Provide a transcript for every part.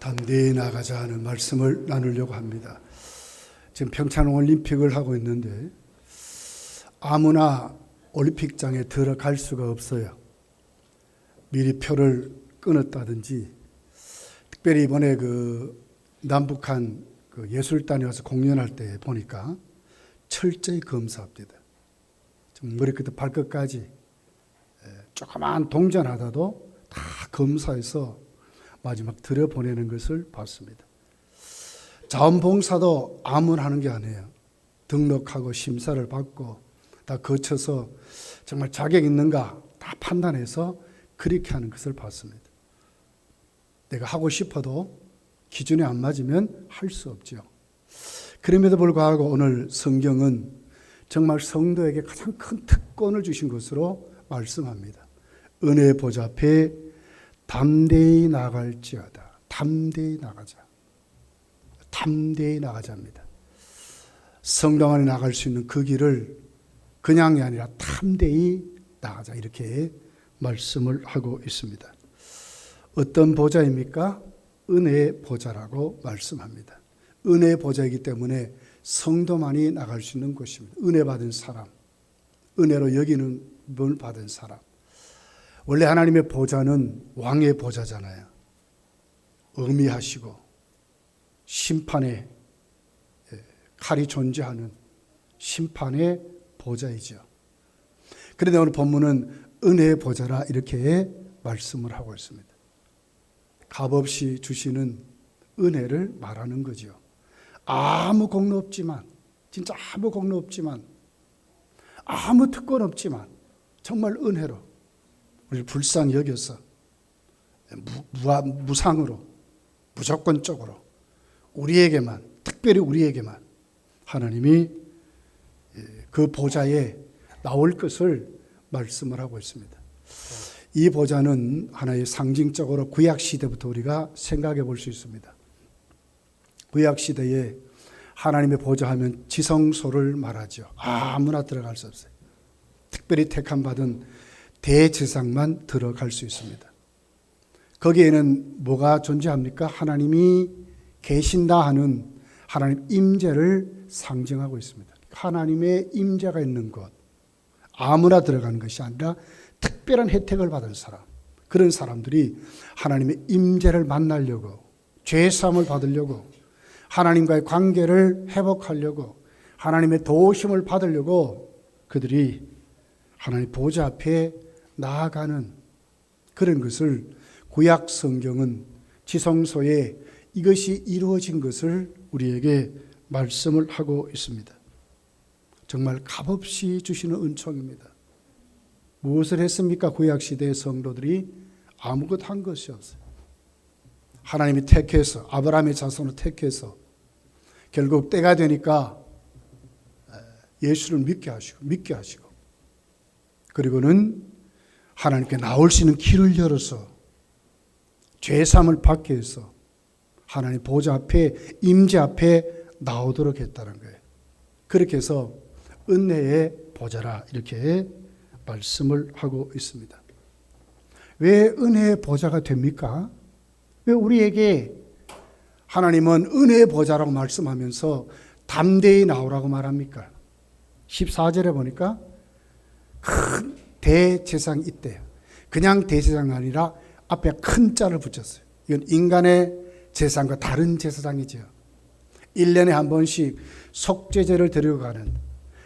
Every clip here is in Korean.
담대히 나가자 하는 말씀을 나누려고 합니다. 지금 평창 올림픽을 하고 있는데 아무나 올림픽장에 들어갈 수가 없어요. 미리 표를 끊었다든지 특별히 이번에 그 남북한 그 예술단에 와서 공연할 때 보니까 철저히 검사합니다. 좀 머리끝부터 발끝까지 에, 조그만 동전하다도 다 검사해서 마지막 들여보내는 것을 봤습니다. 자원봉사도 아무나 하는 게 아니에요. 등록하고 심사를 받고 다 거쳐서 정말 자격 있는가 다 판단해서 그렇게 하는 것을 봤습니다. 내가 하고 싶어도 기준에 안 맞으면 할 수 없죠. 그럼에도 불구하고 오늘 성경은 정말 성도에게 가장 큰 특권을 주신 것으로 말씀합니다. 은혜 보좌 앞에 담대히 나갈지어다. 담대히 나가자. 담대히 나가자입니다. 성당 안에 나갈 수 있는 그 길을 그냥이 아니라 담대히 나가자. 이렇게 말씀을 하고 있습니다. 어떤 보좌입니까? 은혜의 보좌라고 말씀합니다. 은혜의 보좌이기 때문에 성도만이 나갈 수 있는 곳입니다. 은혜 받은 사람, 은혜로 여기는 분 받은 사람. 원래 하나님의 보좌는 왕의 보좌잖아요. 의미하시고 심판의 예, 칼이 존재하는 심판의 보좌이죠. 그런데 오늘 본문은 은혜의 보좌라 이렇게 말씀을 하고 있습니다. 값없이 주시는 은혜를 말하는 거죠. 아무 공로 없지만, 진짜 아무 공로 없지만, 아무 특권 없지만, 정말 은혜로 우리를 불쌍히 여겨서 무, 무상으로, 무조건적으로 우리에게만, 특별히 우리에게만 하나님이 예, 그 보좌에 나올 것을 말씀을 하고 있습니다. 이 보좌는 하나의 상징적으로 구약 시대부터 우리가 생각해 볼 수 있습니다. 구약 시대에 하나님의 보좌 하면 지성소를 말하죠. 아무나 들어갈 수 없어요. 특별히 택함 받은 대제사장만 들어갈 수 있습니다. 거기에는 뭐가 존재합니까? 하나님이 계신다 하는 하나님 임재를 상징하고 있습니다. 하나님의 임재가 있는 곳. 아무나 들어가는 것이 아니라 특별한 혜택을 받은 사람. 그런 사람들이 하나님의 임재를 만나려고 죄 사함을 받으려고 하나님과의 관계를 회복하려고 하나님의 도우심을 받으려고 그들이 하나님 보좌 앞에 나아가는 그런 것을 구약 성경은 지성소에 이것이 이루어진 것을 우리에게 말씀을 하고 있습니다. 정말 값없이 주시는 은총입니다. 무엇을 했습니까? 구약 시대의 성도들이 아무것도 한 것이 없어요. 하나님이 택해서 아브라함의 자손을 택해서 결국 때가 되니까 예수를 믿게 하시고 믿게 하시고 그리고는 하나님께 나올 수 있는 길을 열어서 죄 사함을 받게 해서 하나님 보좌 앞에 임재 앞에 나오도록 했다는 거예요. 그렇게 해서 은혜의 보좌라 이렇게 말씀을 하고 있습니다. 왜 은혜의 보좌가 됩니까? 왜 우리에게 하나님은 은혜의 보좌라고 말씀하면서 담대히 나오라고 말합니까? 14절에 보니까 큰 대제사장이 있대요. 그냥 대제사장이 아니라 앞에 큰 자를 붙였어요. 이건 인간의 제사장과 다른 제사장이죠. 1년에 한 번씩 속죄제를 드리고 가는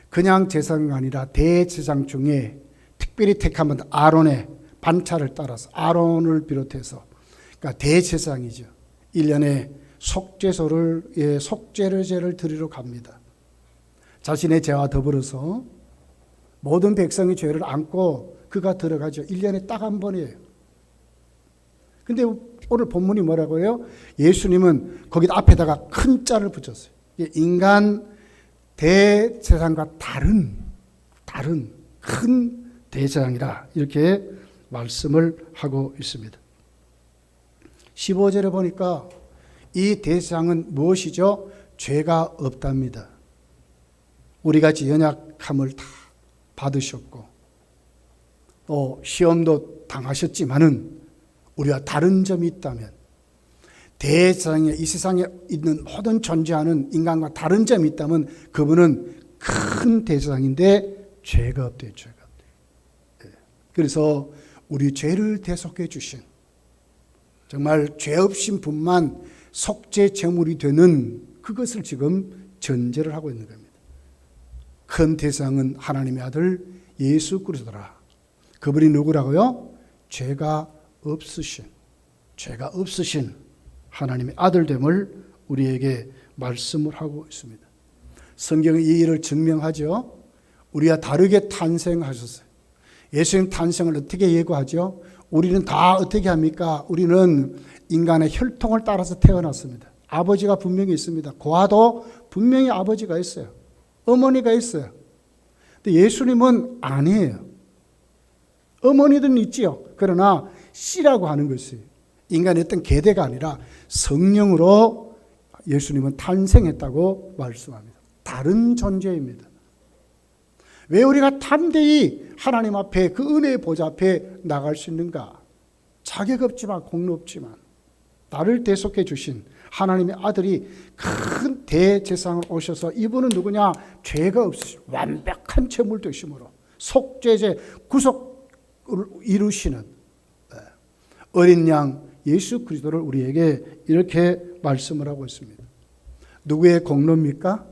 그냥 제사장이 아니라 대제사장 중에 특별히 택한 아론의 반차를 따라서 아론을 비롯해서 그러니까 대제사장이죠. 1년에 속죄소를 예, 속죄를 제를 드리러 갑니다. 자신의 죄와 더불어서 모든 백성의 죄를 안고 그가 들어가죠. 1년에 딱 한 번이에요. 근데 오늘 본문이 뭐라고 해요? 예수님은 거기 앞에다가 큰 자를 붙였어요. 인간 대제사장과 다른 다른 큰 대제사장이라 이렇게 말씀을 하고 있습니다. 15절에 보니까 이 대제사장은 무엇이죠? 죄가 없답니다. 우리 같이 연약함을 다 받으셨고 또 시험도 당하셨지만은 우리와 다른 점이 있다면 대세상에 이 세상에 있는 모든 존재하는 인간과 다른 점이 있다면 그분은 큰 대세상인데 죄가 없대요. 죄가 없대요. 예. 그래서 우리 죄를 대속해 주신 정말 죄 없신 분만 속죄 제물이 되는 그것을 지금 전제를 하고 있는 겁니다. 큰 대상은 하나님의 아들 예수 그리스도라. 그분이 누구라고요? 죄가 없으신 죄가 없으신 하나님의 아들됨을 우리에게 말씀을 하고 있습니다. 성경은 이 일을 증명하죠. 우리와 다르게 탄생하셨어요. 예수님 탄생을 어떻게 예고하죠? 우리는 다 어떻게 합니까? 우리는 인간의 혈통을 따라서 태어났습니다. 아버지가 분명히 있습니다. 고아도 분명히 아버지가 있어요. 어머니가 있어요. 근데 예수님은 아니에요. 어머니들은 있지요. 그러나 씨라고 하는 것이 인간의 어떤 계대가 아니라 성령으로 예수님은 탄생했다고 말씀합니다. 다른 존재입니다. 왜 우리가 담대히 하나님 앞에 그 은혜의 보좌 앞에 나갈 수 있는가? 자격 없지만 공로 없지만 나를 대속해 주신 하나님의 아들이 큰 대제상을 오셔서 이분은 누구냐? 죄가 없으신 완벽한 제물 되심으로 속죄제 구속을 이루시는 예, 어린 양 예수 그리스도를 우리에게 이렇게 말씀을 하고 있습니다. 누구의 공로입니까?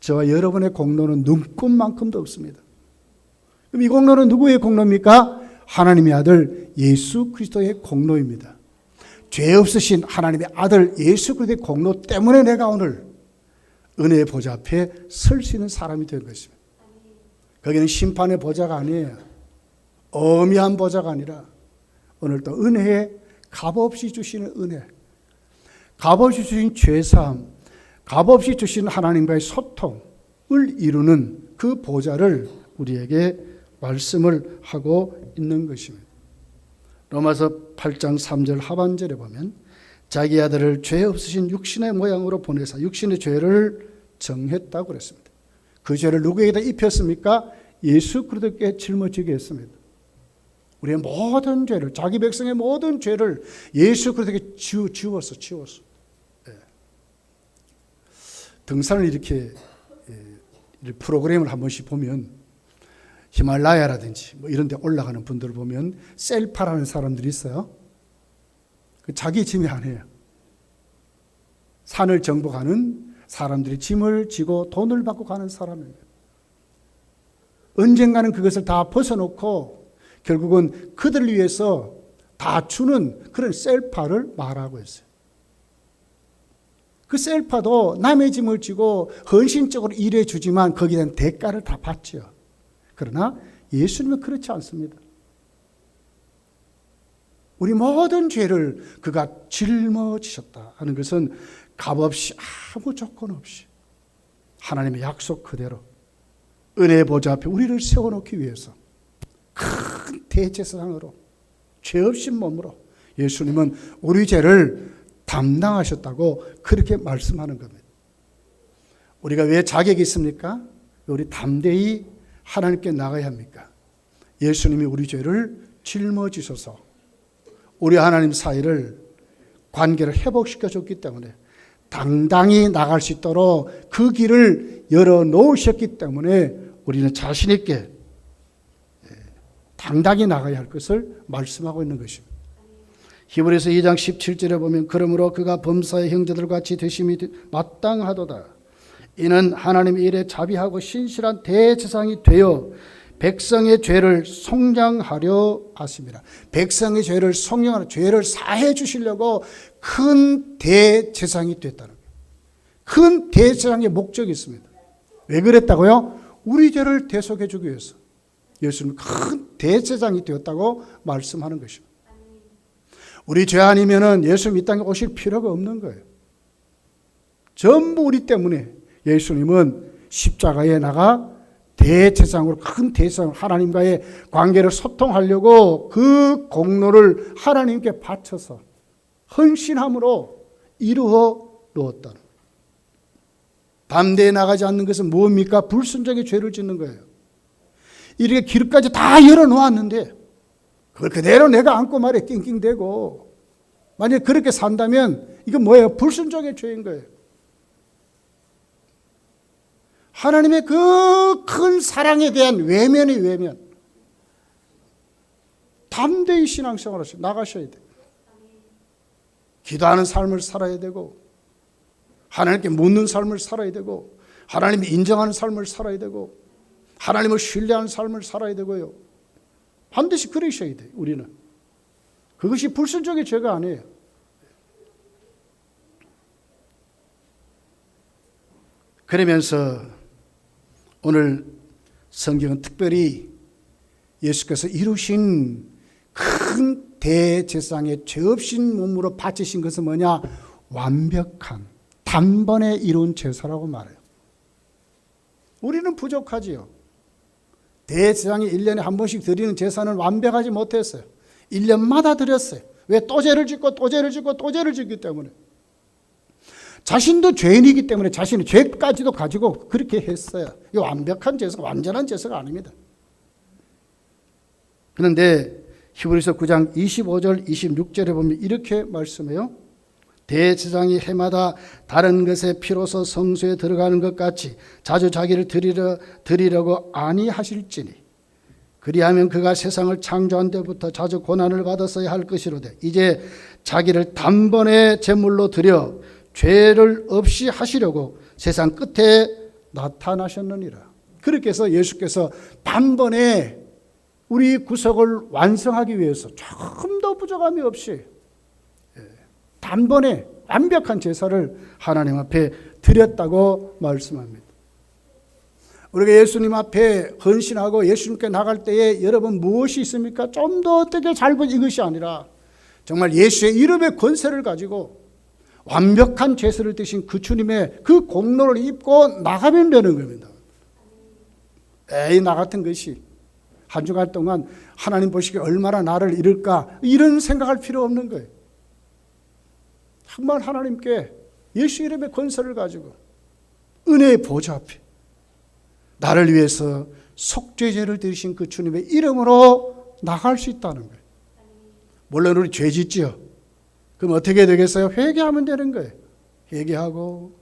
저와 여러분의 공로는 눈꽃만큼도 없습니다. 그럼 이 공로는 누구의 공로입니까? 하나님의 아들 예수 그리스도의 공로입니다. 죄 없으신 하나님의 아들 예수 그리스도의 공로 때문에 내가 오늘 은혜의 보좌 앞에 설 수 있는 사람이 된 것입니다. 거기는 심판의 보좌가 아니에요. 어미한 보좌가 아니라 오늘 또 은혜의 값없이 주시는 은혜, 값없이 주신 죄사함, 값없이 주신 하나님과의 소통을 이루는 그 보좌를 우리에게 말씀을 하고 있는 것입니다. 로마서 8장 3절 하반절에 보면 자기 아들을 죄 없으신 육신의 모양으로 보내사 육신의 죄를 정했다고 그랬습니다. 그 죄를 누구에게다 입혔습니까? 예수 그리스도께 짊어지게 했습니다. 우리의 모든 죄를 자기 백성의 모든 죄를 예수 그리스도께 지우, 지웠어, 지웠어. 예. 등산을 이렇게 예, 프로그램을 한 번씩 보면 히말라야라든지 뭐 이런 데 올라가는 분들을 보면 셀파라는 사람들이 있어요. 그 자기 짐이 아니에요. 산을 정복하는 사람들이 짐을 지고 돈을 받고 가는 사람입니다. 언젠가는 그것을 다 벗어놓고 결국은 그들을 위해서 다 주는 그런 셀파를 말하고 있어요. 그 셀파도 남의 짐을 지고 헌신적으로 일해 주지만 거기에 대한 대가를 다 받죠. 그러나 예수님은 그렇지 않습니다. 우리 모든 죄를 그가 짊어지셨다 하는 것은 값없이 아무 조건 없이 하나님의 약속 그대로 은혜 보좌 앞에 우리를 세워놓기 위해서 큰 대제사장으로 죄 없인 몸으로 예수님은 우리 죄를 담당하셨다고 그렇게 말씀하는 겁니다. 우리가 왜 자격이 있습니까? 우리 담대히 하나님께 나가야 합니까? 예수님이 우리 죄를 짊어지셔서 우리 하나님 사이를 관계를 회복시켜 줬기 때문에 당당히 나갈 수 있도록 그 길을 열어 놓으셨기 때문에 우리는 자신 있게 당당히 나가야 할 것을 말씀하고 있는 것입니다. 히브리서 2장 17절에 보면 그러므로 그가 범사의 형제들과 같이 되심이 마땅하도다. 이는 하나님 일에 자비하고 신실한 대제사장이 되어 백성의 죄를 속량하려 하십니다. 백성의 죄를 속량하려 죄를 사해 주시려고 큰 대제사장이 됐다는 거예요. 큰 대제사장의 목적이 있습니다. 왜 그랬다고요? 우리 죄를 대속해 주기 위해서. 예수님 큰 대제사장이 되었다고 말씀하는 것입니다. 우리 죄 아니면은 예수님 이 땅에 오실 필요가 없는 거예요. 전부 우리 때문에 예수님은 십자가에 나가 대제사장으로 큰 대제사장 하나님과의 관계를 소통하려고 그 공로를 하나님께 바쳐서 헌신함으로 이루어 거예요. 담대에 나가지 않는 것은 무엇입니까? 불순종의 죄를 짓는 거예요. 이렇게 길까지 다 열어 놓았는데 그걸 그대로 내가 안고 말에 낑낑대고 만약 그렇게 산다면 이건 뭐예요? 불순종의 죄인 거예요. 하나님의 그 큰 사랑에 대한 외면이 외면. 담대히 신앙생활 하셔 나가셔야 돼. 기도하는 삶을 살아야 되고 하나님께 묻는 삶을 살아야 되고 하나님이 인정하는 삶을 살아야 되고 하나님을 신뢰하는 삶을 살아야 되고요. 반드시 그러셔야 돼. 우리는 그것이 불순종의 죄가 아니에요. 그러면서 오늘 성경은 특별히 예수께서 이루신 큰 대제상의 죄 없인 몸으로 바치신 것은 뭐냐? 완벽한 단번에 이룬 제사라고 말해요. 우리는 부족하지요. 대제사장이 1년에 한 번씩 드리는 제사는 완벽하지 못했어요. 1년마다 드렸어요. 왜 또 죄를 짓고 또 죄를 짓고 또 죄를 짓기 때문에. 자신도 죄인이기 때문에 자신의 죄까지도 가지고 그렇게 했어요. 이 완벽한 제사, 완전한 제사가 아닙니다. 그런데 히브리서 9장 25절 26절에 보면 이렇게 말씀해요. 대제사장이 해마다 다른 것의 피로서 성소에 들어가는 것 같이 자주 자기를 드리려 드리려고 아니하실지니 그리하면 그가 세상을 창조한 때부터 자주 고난을 받았어야 할 것이로되 이제 자기를 단번에 제물로 드려 죄를 없이 하시려고 세상 끝에 나타나셨느니라. 그렇게 해서 예수께서 단번에 우리 구속을 완성하기 위해서 조금 더 부족함이 없이 예, 단번에 완벽한 제사를 하나님 앞에 드렸다고 말씀합니다. 우리가 예수님 앞에 헌신하고 예수님께 나갈 때에 여러분 무엇이 있습니까? 좀 더 어떻게 잘못 이것이 아니라 정말 예수의 이름의 권세를 가지고 완벽한 제사를 드신 그 주님의 그 공로를 입고 나가면 되는 겁니다. 에이 나 같은 것이 한 주간 동안 하나님 보시기에 얼마나 나를 잃을까 이런 생각할 필요 없는 거예요. 정말 하나님께 예수 이름의 권세를 가지고 은혜의 보좌 앞에 나를 위해서 속죄제를 드리신 그 주님의 이름으로 나갈 수 있다는 거예요. 물론 우리 죄 짓지요. 그럼 어떻게 되겠어요? 회개하면 되는 거예요. 회개하고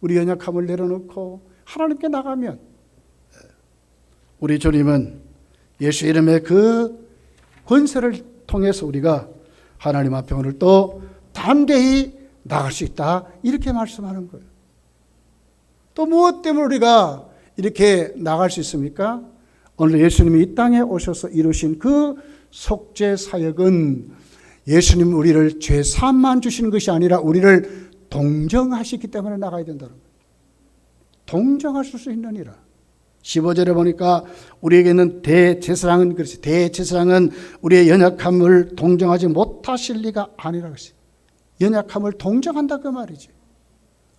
우리 연약함을 내려놓고 하나님께 나가면 우리 주님은 예수 이름의 그 권세를 통해서 우리가 하나님 앞에 오늘 또 담대히 나갈 수 있다. 이렇게 말씀하는 거예요. 또 무엇 때문에 우리가 이렇게 나갈 수 있습니까? 오늘 예수님이 이 땅에 오셔서 이루신 그 속죄 사역은 예수님 우리를 죄 사함만 주시는 것이 아니라 우리를 동정하시기 때문에 나가야 된다는 거예요. 동정하실 수 있느니라. 15절에 보니까 우리에게는 대제사장은 그렇지. 대제사장은 우리의 연약함을 동정하지 못하실 리가 아니라 그랬어요. 연약함을 동정한다 그 말이지.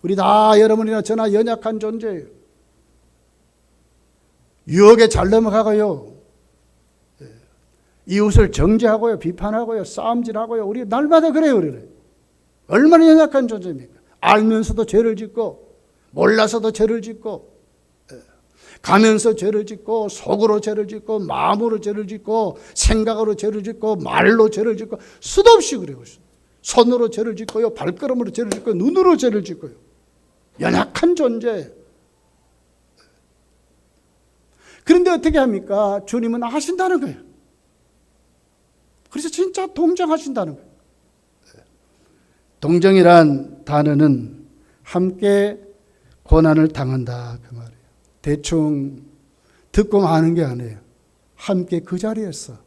우리 다 여러분이나 저나 연약한 존재예요. 유혹에 잘 넘어가고요. 예. 이웃을 정죄하고요, 비판하고요, 싸움질하고요. 우리 날마다 그래요, 우리는. 얼마나 연약한 존재입니까? 알면서도 죄를 짓고, 몰라서도 죄를 짓고, 예. 가면서 죄를 짓고, 속으로 죄를 짓고, 마음으로 죄를 짓고, 생각으로 죄를 짓고, 말로 죄를 짓고, 수도 없이 그래요. 손으로 죄를 짓고요, 발걸음으로 죄를 짓고, 눈으로 죄를 짓고요. 연약한 존재예요. 그런데 어떻게 합니까? 주님은 하신다는 거예요. 그래서 진짜 동정하신다는 거예요. 동정이란 단어는 함께 고난을 당한다 그 말이에요. 대충 듣고 마는 게 아니에요. 함께 그 자리에서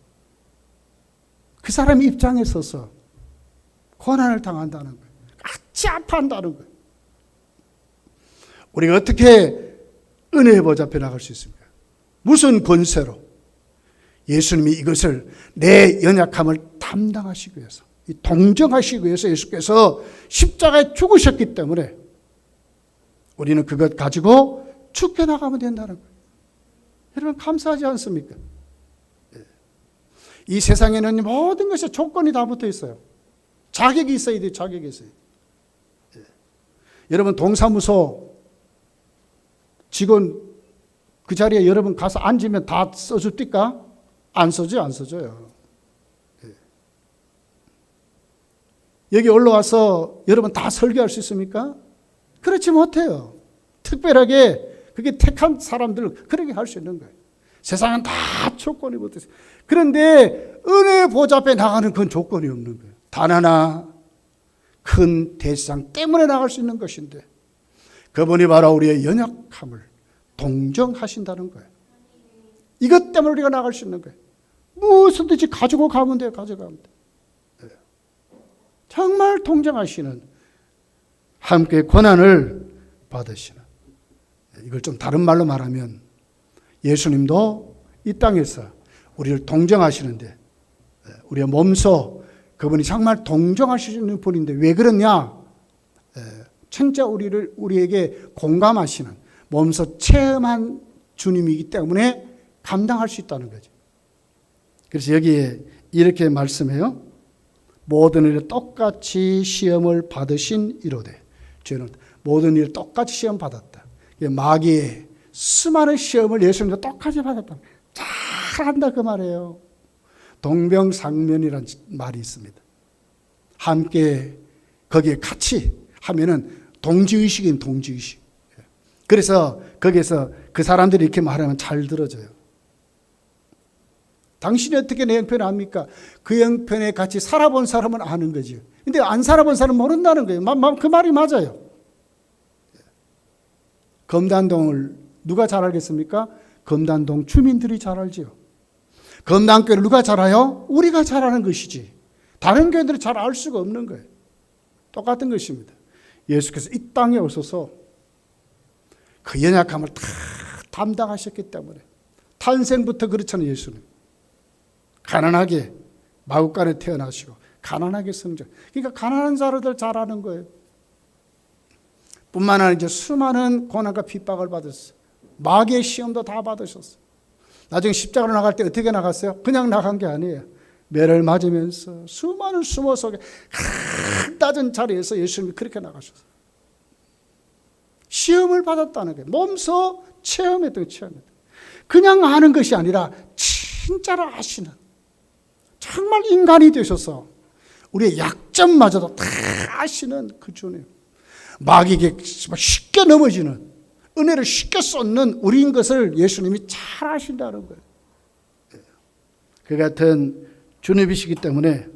그 사람 입장에 서서 고난을 당한다는 거예요. 같이 아파한다는 거예요. 우리가 어떻게 보좌 앞에 나갈 수 있습니까? 무슨 권세로? 예수님이 이것을 내 연약함을 담당하시기 위해서, 동정하시기 위해서 예수께서 십자가에 죽으셨기 때문에 우리는 그것 가지고 죽게 나가면 된다는 거예요. 여러분 감사하지 않습니까? 예. 이 세상에는 모든 것에 조건이 다 붙어 있어요. 자격이 있어야 돼요. 자격이 있어요. 예. 여러분 동사무소 직원 그 자리에 여러분 가서 앉으면 다 써줍니까? 안 써줘요, 안 써줘요. 예. 여기 올라와서 여러분 다 설교할 수 있습니까? 그렇지 못해요. 특별하게 그게 택한 사람들 그렇게 할 수 있는 거예요. 세상은 다 조건이 붙어 있어요. 그런데 은혜 보좌 앞에 나가는 건 조건이 없는 거예요. 단 하나 큰 대상 때문에 나갈 수 있는 것인데 그분이 바로 우리의 연약함을 동정하신다는 거예요. 이것 때문에 우리가 나갈 수 있는 거예요. 무엇이든지 가지고 가면 돼요. 가져가면 돼요. 네. 정말 동정하시는 함께 고난을 받으시는 이걸 좀 다른 말로 말하면 예수님도 이 땅에서 우리를 동정하시는데 예, 우리의 몸소 그분이 정말 동정하시는 분인데 왜 그러냐? 예, 진짜 우리를 우리에게 공감하시는 몸소 체험한 주님이기 때문에 감당할 수 있다는 거죠. 그래서 여기에 이렇게 말씀해요. 모든 일에 똑같이 시험을 받으신 이로되 죄는 모든 일 똑같이 시험 받았다. 마귀의 수많은 시험을 예수님도 똑같이 받았다. 잘한다 그 말이에요. 동병상면이라는 말이 있습니다. 함께 거기에 같이 하면은 동지의식인 동지의식. 그래서 거기에서 그 사람들이 이렇게 말하면 잘 들어져요. 당신이 어떻게 내 형편을 압니까? 그 형편에 같이 살아본 사람은 아는 거죠. 근데 안 살아본 사람은 모른다는 거예요. 그 말이 맞아요. 검단동을 누가 잘 알겠습니까? 검단동 주민들이 잘 알지요. 검단교를 누가 잘 알아요? 우리가 잘 아는 것이지. 다른 교회들이 잘 알 수가 없는 거예요. 똑같은 것입니다. 예수께서 이 땅에 오셔서 그 연약함을 다 담당하셨기 때문에 탄생부터 그렇잖아요, 예수는. 가난하게 마구간에 태어나시고 가난하게 성장. 그러니까 가난한 자들을 잘 아는 거예요. 뿐만 아니라 이제 수많은 고난과 핍박을 받았어. 마귀의 시험도 다 받으셨어. 나중에 십자가로 나갈 때 어떻게 나갔어요? 그냥 나간 게 아니에요. 매를 맞으면서 수많은 수모 속에 한 낮은 자리에서 예수님이 그렇게 나가셨어요. 시험을 받았다는 게 몸소 체험했던 체험했던. 그냥 아는 것이 아니라 진짜로 아시는 정말 인간이 되셔서 우리의 약점마저도 다 아시는 그 주님. 마귀에게 쉽게 넘어지는 은혜를 쉽게 쏟는 우리인 것을 예수님이 잘 아신다는 거예요. 그 같은 주님이시기 때문에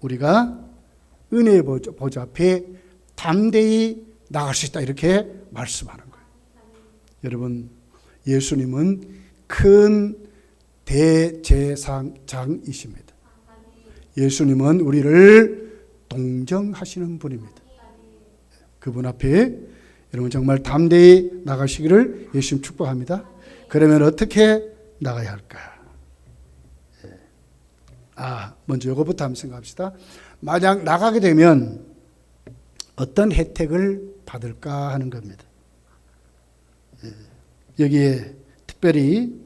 우리가 은혜의 보좌 앞에 담대히 나갈 수 있다 이렇게 말씀하는 거예요. 여러분 예수님은 큰 대제사장이십니다. 예수님은 우리를 동정하시는 분입니다. 그분 앞에 여러분 정말 담대히 나가시기를 예수님 축복합니다. 그러면 어떻게 나가야 할까? 예. 아, 먼저 이거부터 한번 생각합시다. 만약 나가게 되면 어떤 혜택을 받을까 하는 겁니다. 예. 여기에 특별히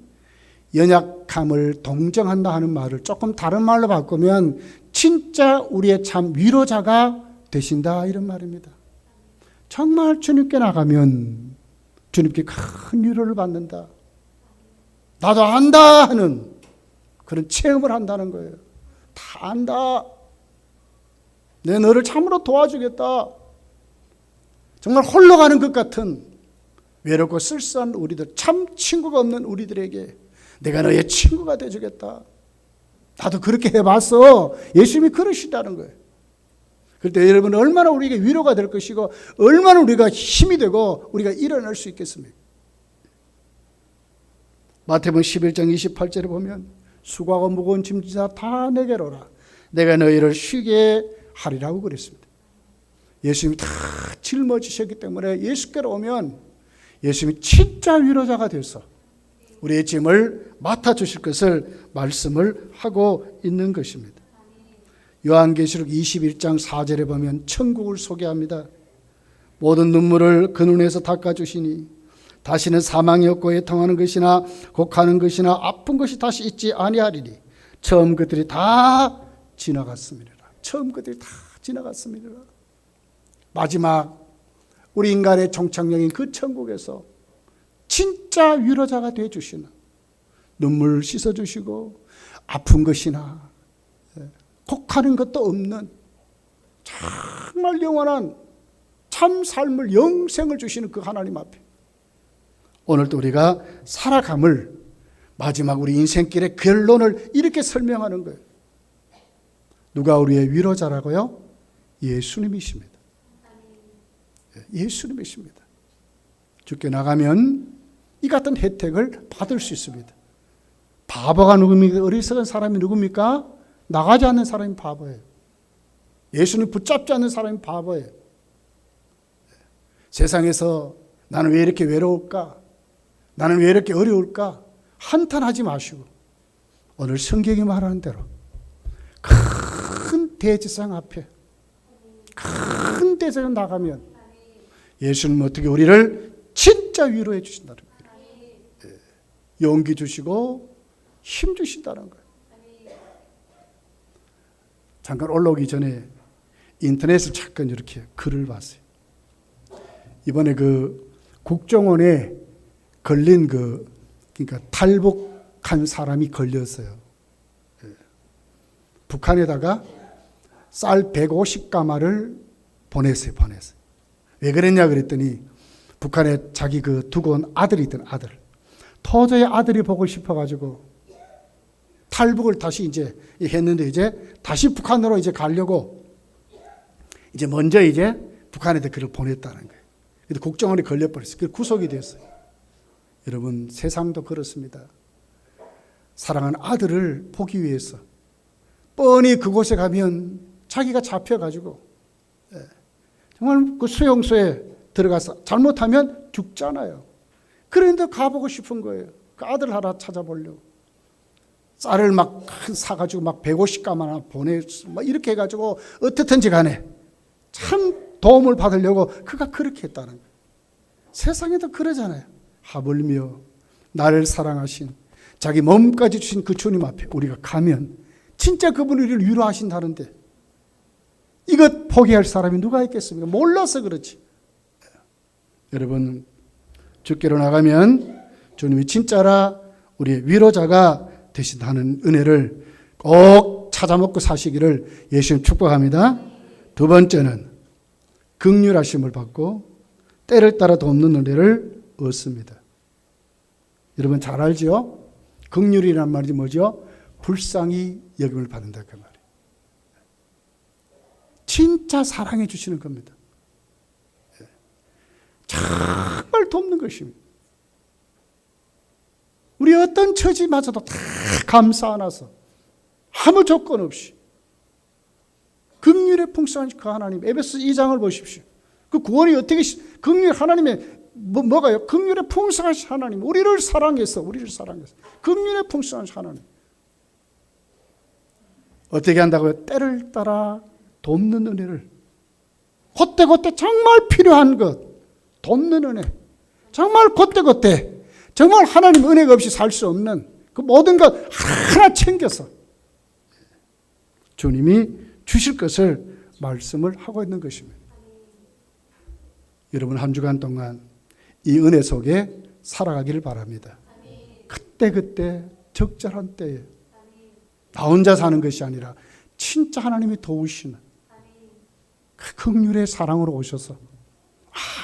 연약함을 동정한다 하는 말을 조금 다른 말로 바꾸면 진짜 우리의 참 위로자가 되신다 이런 말입니다. 정말 주님께 나가면 주님께 큰 위로를 받는다. 나도 안다 하는 그런 체험을 한다는 거예요. 다 안다. 내 너를 참으로 도와주겠다. 정말 홀로 가는 것 같은 외롭고 쓸쓸한 우리들, 참 친구가 없는 우리들에게 내가 너의 친구가 되주겠다. 나도 그렇게 해봤어. 예수님이 그러신다는 거예요. 그때 여러분 얼마나 우리에게 위로가 될 것이고 얼마나 우리가 힘이 되고 우리가 일어날 수 있겠습니까? 마태복음 11장 28절에 보면 수고하고 무거운 짐지자 다 내게로 오라. 내가 너희를 쉬게 하리라고 그랬습니다. 예수님이 다 짊어지셨기 때문에 예수께로 오면 예수님이 진짜 위로자가 되서 우리의 짐을 맡아 주실 것을 말씀을 하고 있는 것입니다. 요한계시록 21장 4절에 보면 천국을 소개합니다. 모든 눈물을 그 눈에서 닦아 주시니 다시는 사망이 없고 애통하는 것이나 곡하는 것이나 아픈 것이 다시 있지 아니하리니 처음 그들이 다 지나갔습니다. 처음 그들이 다 지나갔습니다. 마지막 우리 인간의 정착령인 그 천국에서 진짜 위로자가 되어 주시는 눈물 씻어 주시고 아픈 것이나 곡하는 것도 없는 정말 영원한 참 삶을 영생을 주시는 그 하나님 앞에 오늘도 우리가 살아감을 마지막 우리 인생길의 결론을 이렇게 설명하는 거예요. 누가 우리의 위로자라고요? 예수님이십니다. 예수님이십니다. 죽게 나가면 이 같은 혜택을 받을 수 있습니다. 바보가 누굽니까? 어리석은 사람이 누굽니까? 나가지 않는 사람이 바보예요. 예수님 붙잡지 않는 사람이 바보예요. 세상에서 나는 왜 이렇게 외로울까? 나는 왜 이렇게 어려울까? 한탄하지 마시고 오늘 성경이 말하는 대로 큰 대지상 앞에 큰 대지상 나가면 예수님 어떻게 우리를 진짜 위로해 주신다는. 용기 주시고 힘 주신다는 거예요. 잠깐 올라오기 전에 인터넷을 잠깐 이렇게 글을 봤어요. 이번에 그 국정원에 걸린 그 그러니까 탈북한 사람이 걸렸어요. 예. 북한에다가 쌀 150가마를 보냈어요. 보냈어요. 왜 그랬냐 그랬더니 북한에 자기 그 두고 온 아들이 있던 아들. 터저의 아들이 보고 싶어 가지고 탈북을 다시 이제 했는데 이제 다시 북한으로 이제 가려고 이제 먼저 이제 북한에다 글을 보냈다는 거예요. 근데 국정원이 걸려버렸어요. 그 구속이 됐어요. 여러분 세상도 그렇습니다. 사랑하는 아들을 보기 위해서 뻔히 그곳에 가면 자기가 잡혀가지고 예, 정말 그 수용소에 들어가서 잘못하면 죽잖아요. 그런데 가보고 싶은 거예요. 그 아들 하나 찾아보려고. 쌀을 막 사가지고 막 150가마나 보내, 막 이렇게 해가지고 어떻든지 간에 참 도움을 받으려고 그가 그렇게 했다는 거예요. 세상에도 그러잖아요. 하물며 나를 사랑하신 자기 몸까지 주신 그 주님 앞에 우리가 가면 진짜 그분이 우리를 위로하신다는데 이것 포기할 사람이 누가 있겠습니까? 몰라서 그렇지. 여러분 죽기로 나가면 주님이 진짜라 우리의 위로자가 되신다는 은혜를 꼭 찾아먹고 사시기를 예수님 축복합니다. 두 번째는 극률하심을 받고 때를 따라 돕는 은혜를 얻습니다. 여러분 잘 알죠? 극률이란 말이 뭐죠? 불쌍히 여김을 받는다 그 말이에요. 진짜 사랑해 주시는 겁니다. 예. 돕는 것입니다. 우리 어떤 처지마저도 다 감사 안아서 아무 조건 없이 극률의 풍성하신 그 하나님 에베소 2장을 보십시오. 그 구원이 어떻게 극률 하나님의 뭐, 뭐가요? 극률의 풍성하신 하나님 우리를 사랑해서 우리를 사랑해서 극률의 풍성하신 하나님 어떻게 한다고요? 때를 따라 돕는 은혜를 그때 그때 정말 필요한 것 돕는 은혜 정말 그때그때 정말 하나님 은혜가 없이 살 수 없는 그 모든 것 하나 챙겨서 주님이 주실 것을 말씀을 하고 있는 것입니다. 여러분 한 주간 동안 이 은혜 속에 살아가기를 바랍니다. 그때 그때 적절한 때에 나 혼자 사는 것이 아니라 진짜 하나님이 도우시는 그 극률의 사랑으로 오셔서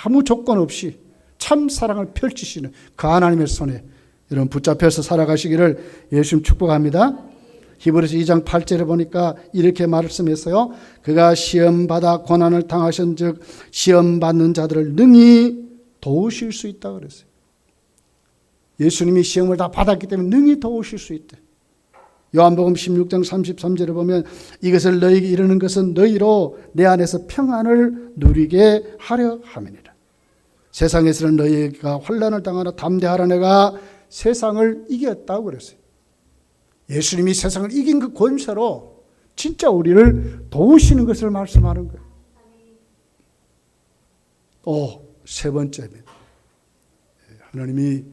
아무 조건 없이 참 사랑을 펼치시는 그 하나님의 손에 여러분 붙잡혀서 살아가시기를 예수님 축복합니다. 히브리서 2장 8절에 보니까 이렇게 말씀했어요. 그가 시험 받아 고난을 당하신즉 시험 받는 자들을 능히 도우실 수 있다 그랬어요. 예수님이 시험을 다 받았기 때문에 능히 도우실 수 있대. 요한복음 16장 33절에 보면 이것을 너희에게 이르는 것은 너희로 내 안에서 평안을 누리게 하려 함이니라. 세상에서는 너희가 환란을 당하나 담대하라 내가 세상을 이겼다고 그랬어요. 예수님이 세상을 이긴 그 권세로 진짜 우리를 도우시는 것을 말씀하는 거예요. 또세 번째입니다. 하나님이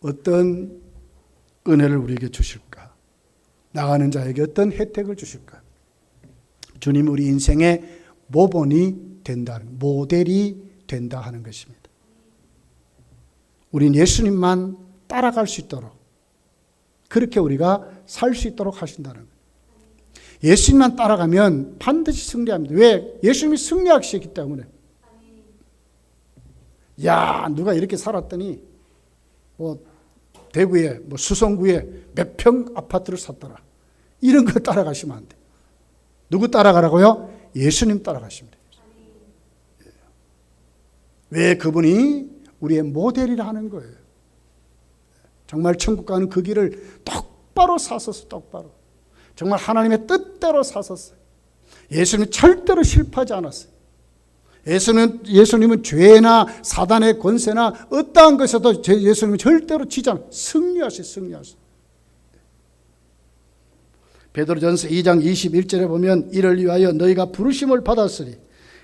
어떤 은혜를 우리에게 주실까? 나가는 자에게 어떤 혜택을 주실까? 주님 우리 인생의 모본이 된다는 모델이 된다 하는 것입니다. 우린 예수님만 따라갈 수 있도록 그렇게 우리가 살 수 있도록 하신다는 거예요. 예수님만 따라가면 반드시 승리합니다. 왜? 예수님이 승리하시기 때문에. 야, 누가 이렇게 살았더니 뭐 대구에 뭐 수성구에 몇 평 아파트를 샀더라. 이런 거 따라가시면 안 돼. 누구 따라가라고요? 예수님 돼요. 예. 왜 그분이 우리의 모델이라 하는 거예요. 정말 천국 가는 그 길을 똑바로 사섰어, 똑바로. 정말 하나님의 뜻대로 사섰어요. 예수님이 절대로 실패하지 않았어요. 예수는, 예수님은 죄나 사단의 권세나 어떠한 것에도 제- 예수님은 절대로 지지 않아요. 승리하세요, 승리하세요. 베드로전서 2장 21절에 보면 이를 위하여 너희가 부르심을 받았으니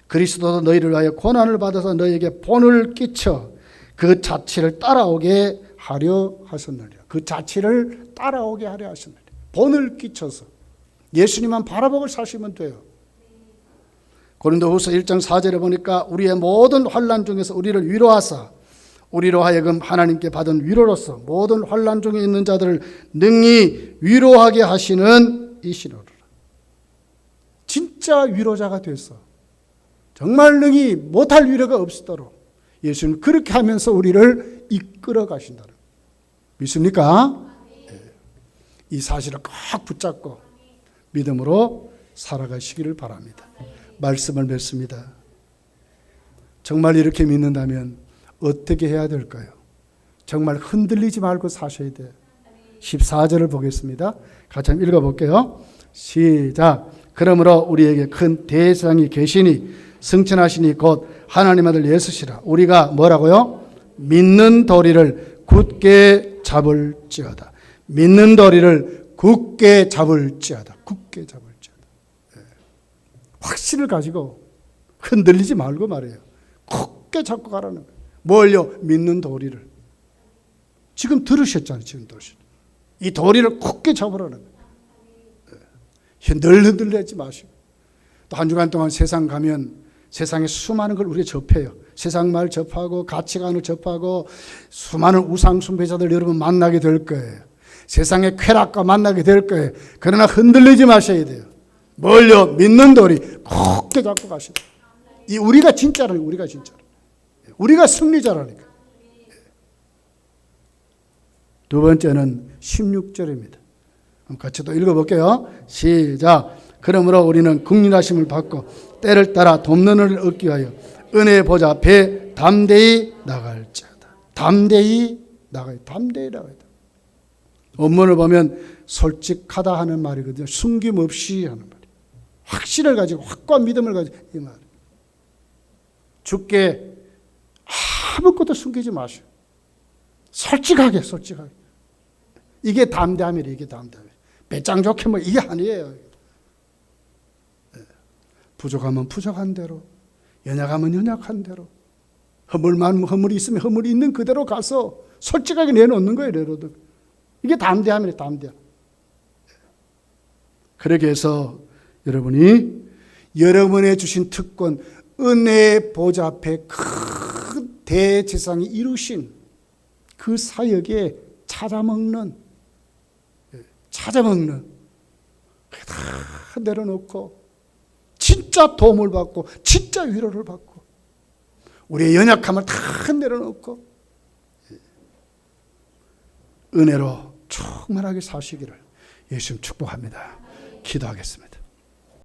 그리스도도 너희를 위하여 고난을 받아서 너희에게 본을 끼쳐 그 자취를 따라오게 하려 하셨느니라. 그 자취를 따라오게 하려 하셨느니라. 본을 끼쳐서 예수님만 바라보고 사시면 돼요. 고린도후서 1장 4절에 보니까 우리의 모든 환난 중에서 우리를 위로하사 우리로 하여금 하나님께 받은 위로로서 모든 환난 중에 있는 자들을 능히 위로하게 하시는 이시로라. 진짜 위로자가 됐어. 정말 능히 못할 위로가 없도록 예수님 그렇게 하면서 우리를 이끌어 가신다. 믿습니까? 예. 이 사실을 꼭 붙잡고 믿음으로 살아가시기를 바랍니다. 말씀을 맺습니다. 정말 이렇게 믿는다면 어떻게 해야 될까요? 정말 흔들리지 말고 사셔야 돼요. 14절을 보겠습니다. 같이 읽어볼게요. 시작. 그러므로 우리에게 큰 대상이 계시니 승천하시니 곧 하나님 아들 예수시라. 우리가 뭐라고요? 믿는 도리를 굳게 잡을지어다. 믿는 도리를 굳게 잡을지어다. 굳게 잡을지어다. 확신을 가지고 흔들리지 말고 말이에요. 굳게 잡고 가라는 거예요. 뭘요? 믿는 도리를. 지금 들으셨잖아요. 지금 들으셨. 이 도리를 굳게 잡으라는 거예요. 흔들 흔들리지 마시고. 또 한 주간 동안 세상 가면 세상에 수많은 걸 우리가 접해요. 세상 말 접하고 가치관을 접하고 수많은 우상 숭배자들 여러분 만나게 될 거예요. 세상의 쾌락과 만나게 될 거예요. 그러나 흔들리지 마셔야 돼요. 뭘요? 믿는 도리 굳게 잡고 가시다. 이 우리가 진짜라니 우리가 진짜. 우리가 승리자라니까. 두 번째는 16절입니다. 같이 또 읽어볼게요. 시작. 그러므로 우리는 국민하심을 받고 때를 따라 돕는 은을 얻기 위하여 은혜 보좌 앞에 담대히 나갈지어다. 담대히 나가야 담대히 나가야 돼. 원문을 보면 솔직하다 하는 말이거든요. 숨김 없이 하는 말. 확신을 가지고 확고한 믿음을 가지고 이 말. 주께 아무것도 숨기지 마시오. 솔직하게 솔직하게. 이게 담대함이래. 이게 담대함. 배짱 좋게 뭐 이게 아니에요. 예. 부족하면 부족한 대로, 연약하면 연약한 대로, 허물만 허물이 있으면 허물이 있는 그대로 가서 솔직하게 내놓는 거예요. 내로도 이게 담대함이래. 담대함. 예. 그러기 위해서 여러분이 여러분의 주신 특권, 은혜의 보좌 앞에 큰 대제상이 이루신 그 사역에 찾아먹는, 예, 찾아먹는, 다 내려놓고, 진짜 도움을 받고, 진짜 위로를 받고, 우리의 연약함을 다 내려놓고, 예, 은혜로 충만하게 사시기를 예수님 축복합니다. 기도하겠습니다.